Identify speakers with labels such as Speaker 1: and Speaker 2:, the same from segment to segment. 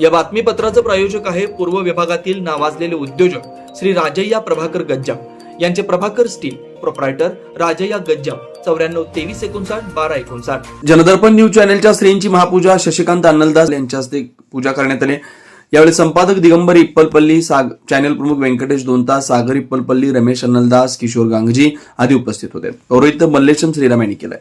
Speaker 1: या बातमीपत्राचं प्रायोजक आहे पूर्व विभागातील नावाजलेले उद्योजक श्री राजय्या प्रभाकर गज्जाम. यांचे प्रभाकर स्टील प्रोप्रायटर राजय्या गज्जाम. चौऱ्याण्णव तेवीस एकोणसाठ बारा एकोणसाठ. जनदर्पण न्यूज चॅनलच्या श्रेंची महापूजा शशिकांत अन्नलदास यांच्या हस्ते पूजा करण्यात आली. यावेळी संपादक दिगंबर इप्पलपल्ली साग चॅनल प्रमुख व्यंकटेश दोनता सागर इप्पलपल्ली रमेश अन्नलदास किशोर गांगजी आदी उपस्थित होते. पौरोहित्य मल्लेशम श्रीराम यांनी केलंय.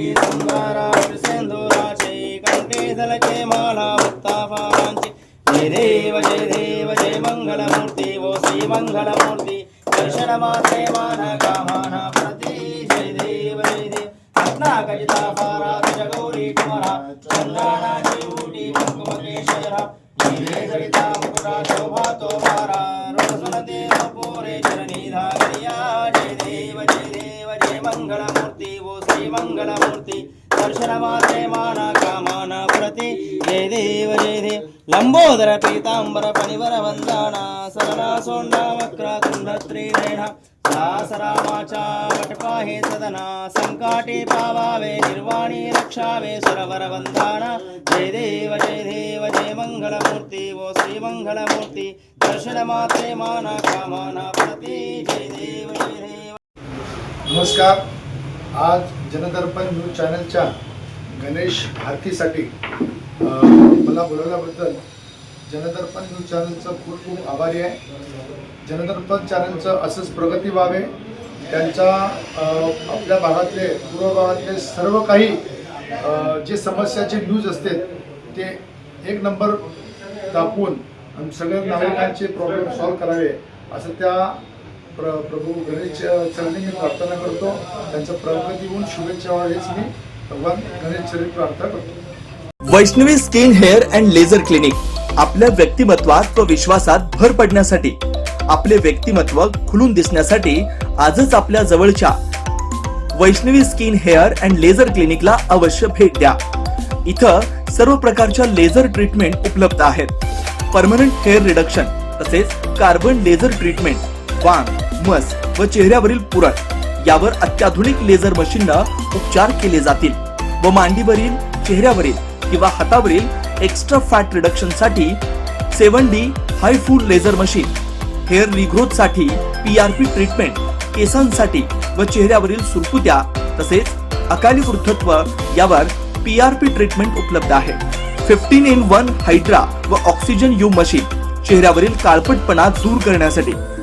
Speaker 2: सर्वांगी सुंदरा सिंधुराचे कंठे झलके माला मुक्ताफारांचे जय देव जय देव जय मंगलमूर्ती वो श्री मंगलमूर्ती दर्शन मात्रे मान कामान प्रती जय देव जय देव रत्नाकजिता फारा तुझ गौरी कुमारा चंदनाची उटी कुंकुमकेशरा नीले जडिता मुकुटा शोभा मंगलमूर्ती दर्शन मात्रे मान कामान प्रति। जय देव जय देव। लंबोदर पीतांबर पनिवर वंदना सरला सोंडा वक्र कुंड त्रिनेहा वटपाहे सदना संकाटे पावावे निर्वाणी रक्षावे सुरवर वंदना। जय देव जय देव जय मंगलमूर्ती वो श्री मंगलमूर्ती दर्शन मात्रे माना कामाना प्रति। जय देव जय देव।
Speaker 3: नमस्कार। आज जनदर्पण न्यूज चॅनलच्या गणेश आरतीसाठी मला बोलवल्याबद्दल जनदर्पण न्यूज चॅनलचं खूप खूप आभारी आहे. जनदर्पण चॅनलचं असंच प्रगती व्हावे. त्यांच्या आपल्या भागातले पूर्व भागातले सर्व काही जे समस्याचे न्यूज असते ते एक नंबर दाखवून आणि सगळ्या नागरिकांचे प्रॉब्लेम सॉल्व करावे असं त्या प्र प्रभू गणेश चरणी मी प्रार्थना करतो. त्यांचं प्रगती होऊन शुभेच्छा व्हावीच मी भगवान गणेश चरणी प्रार्थना करतो.
Speaker 1: Vaishnavi skin hair and laser clinic आपल्या व्यक्तिमत्वात व विश्वासात भर पडण्यासाठी आपले व्यक्तिमत्व खुलून दिसण्यासाठी आजच आपल्या जवळच्या Vaishnavi skin hair and laser क्लिनिकला अवश्य भेट द्या. इथं सर्व प्रकारच्या लेझर ट्रीटमेंट उपलब्ध आहेत. परमनंट हेअर रिडक्शन तसेच कार्बन लेझर ट्रीटमेंट वांग मस व चेहऱ्यावरील पुरळ यावर अत्याधुनिक लेझर मशीननं उपचार केले जातील व मांडीवरील चेहऱ्यावरील किंवा हातावरील एक्स्ट्रा फॅट रिडक्शनसाठी सेवन डी हाय फूड लेझर मशीन हेअर रिग्रोथसाठी पीआरपी ट्रीटमेंट केसांसाठी व चेहऱ्यावरील सुरकुत्या तसेच अकाली वृद्धत्व यावर पी आर पी ट्रीटमेंट उपलब्ध आहे. फिफ्टीन इन वन हायड्रा व ऑक्सिजन यू मशीन चेहऱ्यावरील काळपटपणा दूर करण्यासाठी.